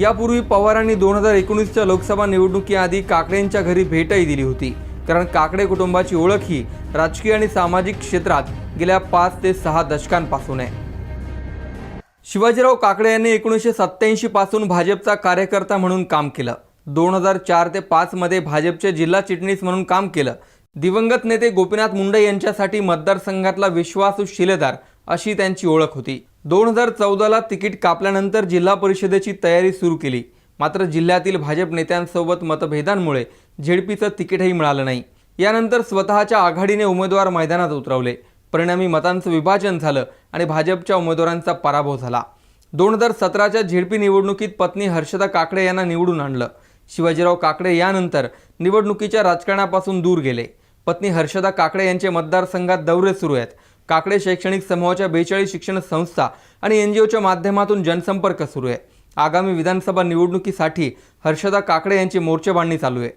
यापूर्वी पवारांनी दोन हजार एकोणीसच्या लोकसभा निवडणुकीआधी काकडेंच्या घरी भेटही दिली होती. कारण काकडे कुटुंबाची ओळख ही राजकीय आणि सामाजिक क्षेत्रात गेल्या पाच ते सहा दशकांपासून आहे. शिवाजीराव काकडे यांनी एकोणीसशे सत्त्याऐंशी पासून भाजपचा कार्यकर्ता म्हणून काम केलं. दोन हजार चार ते पाच मध्ये भाजपचे जिल्हा चिटणीस म्हणून काम केलं. दिवंगत नेते गोपीनाथ मुंडे यांच्यासाठी मतदारसंघातला विश्वासू शिलेदार अशी त्यांची ओळख होती. दोन हजार चौदाला तिकीट कापल्यानंतर जिल्हा परिषदेची तयारी सुरू केली. मात्र जिल्ह्यातील भाजप नेत्यांसोबत मतभेदांमुळे झेडपीचं तिकीटही मिळालं नाही. यानंतर स्वतःच्या आघाडीने उमेदवार मैदानात उतरवले. परिणामी मतांचं विभाजन झालं आणि भाजपच्या उमेदवारांचा पराभव झाला. दोन हजार सतराच्या झेडपी निवडणुकीत पत्नी हर्षदा काकडे यांना निवडून आणलं. शिवाजीराव काकडे यानंतर निवडणुकीच्या राजकारणापासून दूर गेले. पत्नी हर्षदा काकडे यांचे मतदारसंघात दौरे सुरू आहेत. काकडे शैक्षणिक समूहाच्या बेचाळीस शिक्षण संस्था आणि एन जी ओच्या माध्यमातून जनसंपर्क सुरू आहे. आगामी विधानसभा निवडणुकीसाठी हर्षदा काकडे यांची मोर्चेबांधणी चालू आहे.